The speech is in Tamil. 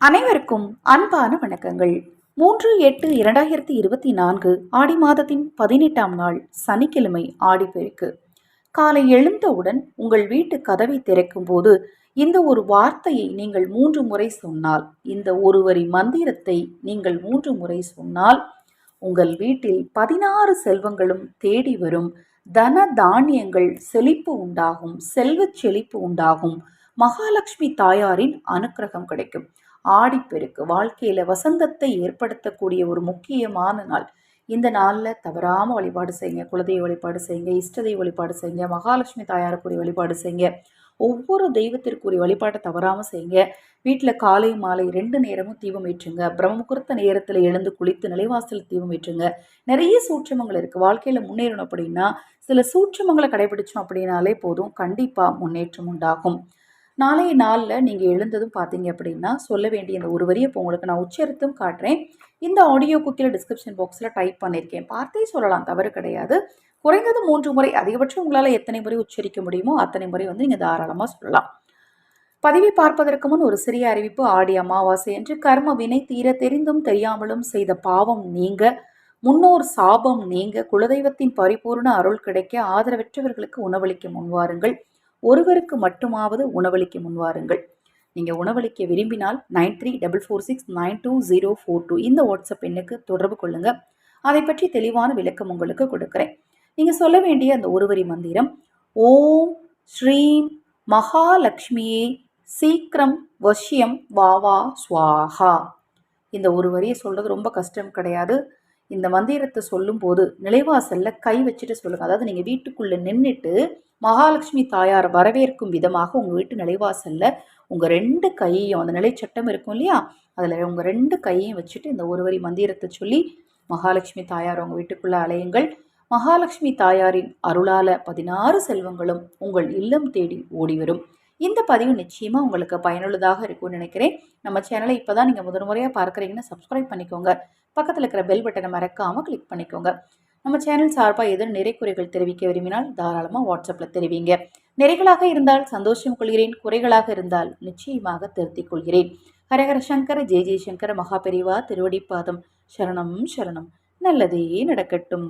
அனைவருக்கும் அன்பான வணக்கங்கள். மூன்று எட்டு இரண்டாயிரத்தி இருபத்தி நான்கு ஆடி மாதத்தின் பதினெட்டாம் நாள் சனிக்கிழமை ஆடிப்பெருக்கு. காலை எழுந்தவுடன் உங்கள் வீட்டு கதவை திறக்கும் போது இந்த ஒரு வார்த்தையை நீங்கள் மூன்று முறை சொன்னால் இந்த ஒரு வரி மந்திரத்தை நீங்கள் மூன்று முறை சொன்னால் உங்கள் வீட்டில் பதினாறு செல்வங்களும் தேடி வரும் தன தானியங்கள் செழிப்பு உண்டாகும் செல்வச் செழிப்பு உண்டாகும். மகாலட்சுமி தாயாரின் அனுக்கிரகம் கிடைக்கும். ஆடிப்பெருக்கு வாழ்க்கையில வசந்தத்தை ஏற்படுத்தக்கூடிய ஒரு முக்கியமான நாள். இந்த நாளில் தவறாமல் வழிபாடு செய்யுங்க குலதெய்வ வழிபாடு செய்யுங்க இஷ்டதெய்வ வழிபாடு செய்யுங்க மகாலட்சுமி தாயாருக்குரிய வழிபாடு செய்யுங்க. ஒவ்வொரு தெய்வத்திற்குரிய வழிபாட்டை தவறாமல் செய்யுங்க. வீட்டில் காலை மாலை ரெண்டு நேரமும் தீபம் ஏற்றுங்க. பிரம்மமுகூர்த்த நேரத்தில் எழுந்து குளித்து நிலைவாசல் தீபம் ஏற்றுங்க. நிறைய சூட்சமங்கள் இருக்குது வாழ்க்கையில் முன்னேறணும் அப்படின்னா சில சூட்சமங்களை கடைபிடிச்சோம் அப்படின்னாலே போதும். கண்டிப்பாக முன்னேற்றம் உண்டாகும். நாளைய நாளில் நீங்கள் எழுந்ததும் பார்த்தீங்க அப்படின்னா சொல்ல வேண்டிய இந்த ஒரு வரியை இப்போ உங்களுக்கு நான் உச்சரித்தும் காட்டுறேன். இந்த ஆடியோ குக்கில் டிஸ்கிரிப்ஷன் பாக்ஸில் டைப் பண்ணியிருக்கேன். பார்த்தே சொல்லலாம் தவறு கிடையாது. குறைந்தது மூன்று முறை அதிகபட்சம் உங்களால் எத்தனை முறை உச்சரிக்க முடியுமோ அத்தனை முறை வந்து நீங்கள் தாராளமாக சொல்லலாம். பதிவை பார்ப்பதற்கு முன் ஒரு சிறிய அறிவிப்பு. ஆடி அமாவாசை என்று கர்ம வினை தீர தெரிந்தும் தெரியாமலும் செய்த பாவம் நீங்க முன்னோர் சாபம் நீங்க குலதெய்வத்தின் பரிபூர்ண அருள் கிடைக்க ஆதரவற்றவர்களுக்கு உணவளிக்க முன்வாருங்கள். ஒருவருக்கு மட்டுமாவது உணவளிக்க முன்வாருங்கள். நீங்கள் உணவளிக்க விரும்பினால் nine three double four six nine two zero four two இந்த வாட்ஸ்அப் எண்ணுக்கு தொடர்பு கொள்ளுங்கள் அதை பற்றி தெளிவான விளக்கம் உங்களுக்கு கொடுக்குறேன். நீங்கள் சொல்ல வேண்டிய அந்த ஒருவரி மந்திரம் ஓம் ஸ்ரீம் மகாலட்சுமியே சீக்கிரம் வஷ்யம் வாவா ஸ்வாஹா. இந்த ஒரு வரியை சொல்கிறது ரொம்ப கஷ்டம் கிடையாது. இந்த மந்திரத்தை சொல்லும்போது நிலைவாசல்ல கை வச்சுட்டு சொல்லுங்க. அதாவது நீங்கள் வீட்டுக்குள்ளே நின்றுட்டு மகாலட்சுமி தாயார் வரவேற்கும் விதமாக உங்கள் வீட்டு நிலைவாசல்ல உங்கள் ரெண்டு கையையும் அந்த நிலைச்சட்டம் இருக்கும் இல்லையா? அதில் உங்கள் ரெண்டு கையையும் வச்சுட்டு இந்த ஒரு வரி மந்திரத்தை சொல்லி மகாலட்சுமி தாயார் உங்கள் வீட்டுக்குள்ளே அலையுங்கள். மகாலட்சுமி தாயாரின் அருளால பதினாறு செல்வங்களும் உங்கள் இல்லம் தேடி ஓடி வரும் இந்த பதிவு நிச்சயமாக உங்களுக்கு பயனுள்ளதாக இருக்கும்னு நினைக்கிறேன். நம்ம சேனலை இப்போ தான் நீங்கள் முதல் முறையாக பார்க்குறீங்கன்னா சப்ஸ்கிரைப் பண்ணிக்கோங்க. பக்கத்தில் இருக்கிற பெல் பட்டனை மறக்காமல் கிளிக் பண்ணிக்கோங்க. நம்ம சேனல் சார்பாக எதுவும் நிறைக்குறைகள் தெரிவிக்க விரும்பினால் தாராளமாக வாட்ஸ்அப்பில் தெரிவிங்க. நிறைகளாக இருந்தால் சந்தோஷம் கொள்கிறேன். குறைகளாக இருந்தால் நிச்சயமாக திருத்திக் கொள்கிறேன். ஹரஹர சங்கர ஜெய ஜெயசங்கர மகாபெரிவா திருவடிப்பாதம். சரணம் சரணம். நல்லதே நடக்கட்டும்.